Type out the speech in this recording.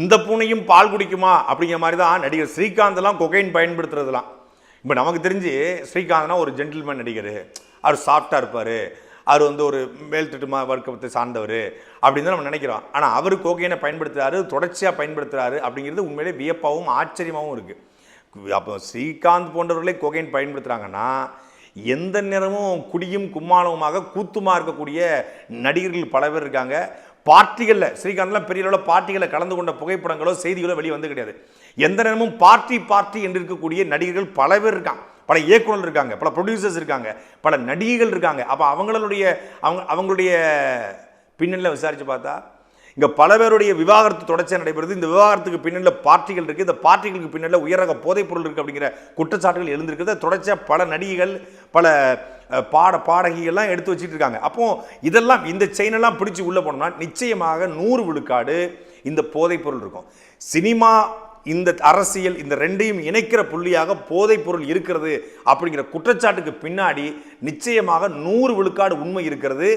இந்த பூனையும் பால் குடிக்குமா? அப்படிங்கிற மாதிரி தான் நடிகர் ஸ்ரீகாந்த்லாம் கொகைன் பயன்படுத்துறதுலாம். இப்போ நமக்கு தெரிஞ்சு ஸ்ரீகாந்த்னா ஒரு ஜென்டில்மேன் நடிகர். அவர் சாஃப்டாக இருப்பார். அவர் வந்து ஒரு மேல்தட்டு மா வர்க்கத்தை சார்ந்தவர். அப்படின்னு தான் நம்ம நினைக்கிறோம். ஆனால் அவர் கோகைனை பயன்படுத்துகிறாரு தொடர்ச்சியாக பயன்படுத்துகிறாரு அப்படிங்கிறது உண்மையிலே வியப்பாகவும் ஆச்சரியமாகவும் இருக்குது அப்போ ஸ்ரீகாந்த் போன்றவர்களே கோகைன் பயன்படுத்துகிறாங்கன்னா எந்த நேரமும் குடியும் கும்மாளவுமாக கூத்துமாக இருக்கக்கூடிய நடிகர்கள் பல பேர் இருக்காங்க. பார்ட்டிகளில் ஸ்ரீகாந்த்லாம் பெரிய அளவில் பார்ட்டிகளில் கலந்து கொண்ட புகைப்படங்களோ செய்திகளோ வெளியே வந்து கிடையாது. எந்த நேரமும் பார்ட்டி பார்ட்டி என்று இருக்கக்கூடிய நடிகர்கள் பல பேர் இருக்காங்க. பல இயக்குனர் இருக்காங்க பல ப்ரொடியூசர்ஸ் இருக்காங்க பல நடிகைகள் இருக்காங்க. அப்போ அவங்களுடைய அவங்க அவங்களுடைய பின்னணியில் விசாரித்து பார்த்தா இங்கே பல பேருடைய விவாகரத்து தொடர்ச்சியாக நடைபெறுது. இந்த விவாகரத்துக்கு பின்னணியில் பார்ட்டிகள் இருக்குது இந்த பார்ட்டிகளுக்கு பின்னணியில் உயரக போதைப் பொருள் இருக்குது அப்படிங்கிற குற்றச்சாட்டுகள் எழுந்திருக்குது தொடர்ச்சியாக பல நடிகைகள் பல பாட பாடகிகள்லாம் எடுத்து வச்சிட்டு இருக்காங்க அப்போ இதெல்லாம் இந்த செயினெல்லாம் பிடிச்சி உள்ளே போனோம்னா நிச்சயமாக நூறு விழுக்காடு இந்த போதைப்பொருள் இருக்கும். சினிமா இந்த அரசியல் இந்த ரெண்டையும் இணைக்கிற புள்ளியாக போதைப்பொருள் இருக்கிறது அப்படிங்கிற குற்றச்சாட்டுக்கு பின்னாடி நிச்சயமாக நூறு விழுக்காடு உண்மை இருக்கிறது.